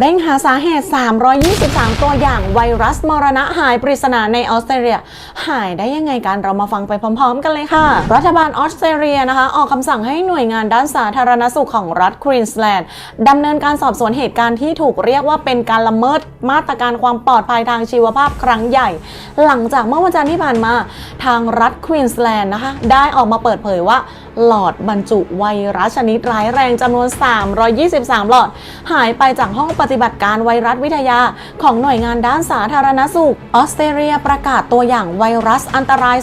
เร่งหาสาเหตุ 323 ตัวอย่างไวรัสมรณะหายปริศนาในออสเตรเลีย หายได้ยังไงกันเรามาฟังไปพร้อม ๆ กันเลยค่ะ รัฐบาลออสเตรเลียนะคะ ออกคำสั่งให้หน่วยงานด้านสาธารณสุขของรัฐควีนสแลนด์ดำเนินการสอบสวนเหตุการณ์ที่ถูกเรียกว่าเป็นการละเมิดมาตรการความปลอดภัยทางชีวภาพครั้งใหญ่ หลังจากเมื่อวันจันทร์ที่ผ่านมา ทางรัฐควีนสแลนด์นะคะ ได้ออกมาเปิดเผยว่า หลอดบรรจุไวรัสชนิดร้ายแรงจำนวน 323 หลอด หายไปจากห้องปฏิบัติการไวรัสวิทยาของหน่วยงานด้านสาธารณสุข ออสเตรเลียประกาศตัวอย่างไวรัสอันตราย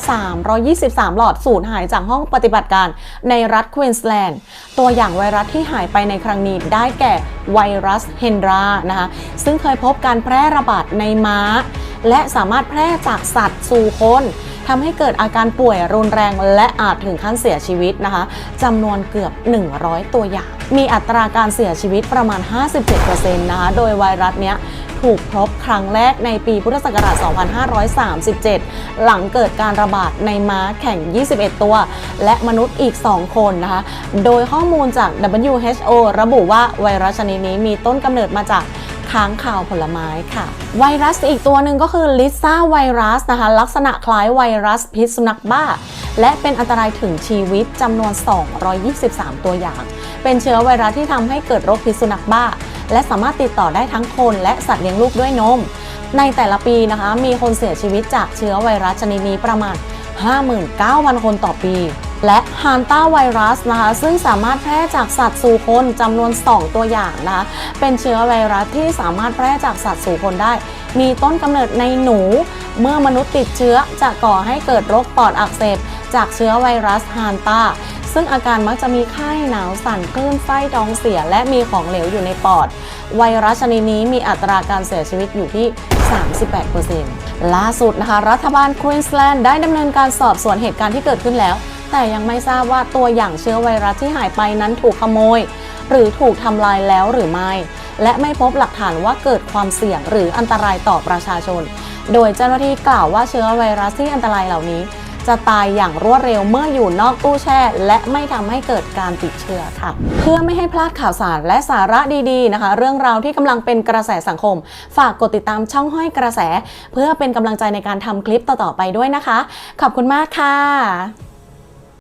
323 หลอดสูญหายจากห้องปฏิบัติการในรัฐควีนสแลนด์ ตัวอย่างไวรัสที่หายไปในครั้งนี้ได้แก่ไวรัสเฮนดรานะคะซึ่งเคยพบการแพร่ระบาดในม้า และสามารถแพร่จากสัตว์สู่คน ทำให้เกิดอาการป่วยรุนแรงและอาจถึงขั้นเสียชีวิตนะคะจำนวนเกือบ 100 ตัวอย่าง มีอัตราการเสียชีวิตประมาณ 57%นะคะโดยไวรัสเนี้ยถูกพบครั้งแรกในปีพุทธศักราช 2537 หลังเกิดการระบาดในม้าแข่ง 21 ตัว และมนุษย์อีก 2 คนนะคะ โดยข้อมูลจาก WHO ระบุว่าไวรัสชนิดนี้มีต้นกำเนิดมาจาก ค้างข่าวผลไม้ค่ะ ไวรัสอีกตัวหนึ่งก็คือลิซ่าไวรัสนะคะ ลักษณะคล้ายไวรัสพิษสุนัขบ้า และเป็นอันตรายถึงชีวิตจำนวน 223 ตัวอย่าง เป็นเชื้อไวรัสที่ทำให้เกิดโรคพิษสุนัขบ้า และสามารถติดต่อได้ทั้งคนและสัตว์เลี้ยงลูกด้วยนม ในแต่ละปีนะคะ มีคนเสียชีวิตจากเชื้อไวรัสชนิดนี้ประมาณ 59,000 คนต่อปี และฮานต้าไวรัสนะคะ ซึ่งสามารถแพร่จากสัตว์สู่คนจำนวน 2 ตัวอย่างนะคะ เป็นเชื้อไวรัสที่สามารถแพร่จากสัตว์สู่คนได้ มีต้นกำเนิดในหนู เมื่อมนุษย์ติดเชื้อจะก่อให้เกิดโรคปอดอักเสบจากเชื้อไวรัสฮานต้า ซึ่งอาการมักจะมีไข้หนาวสั่นคลื่นไส้ท้องเสีย และมีของเหลวอยู่ในปอด ไวรัสชนิดนี้มีอัตราการเสียชีวิตอยู่ที่38%ล่าสุดนะคะ รัฐบาลควีนสแลนด์ได้ดำเนินการสอบสวนเหตุการณ์ที่เกิดขึ้นแล้ว แต่ยังไม่ทราบว่าตัวอย่างเชื้อไวรัสที่หายไปนั้นถูกขโมย หรือถูกทำลายแล้วหรือไม่ และไม่พบหลักฐานว่าเกิดความเสี่ยงหรืออันตรายต่อประชาชน โดยเจ้าหน้าที่กล่าวว่าเชื้อไวรัสที่อันตรายเหล่านี้ จะตายอย่างรวดเร็วเมื่ออยู่นอกตู้แช่ และไม่ทำให้เกิดการติดเชื้อค่ะ เพื่อไม่ให้พลาดข่าวสารและสาระดีๆนะคะ เรื่องราวที่กำลังเป็นกระแสสังคม ฝากกดติดตามช่องห้อยกระแส เพื่อเป็นกำลังใจในการทำคลิปต่อๆไปด้วยนะคะ ขอบคุณมากค่ะ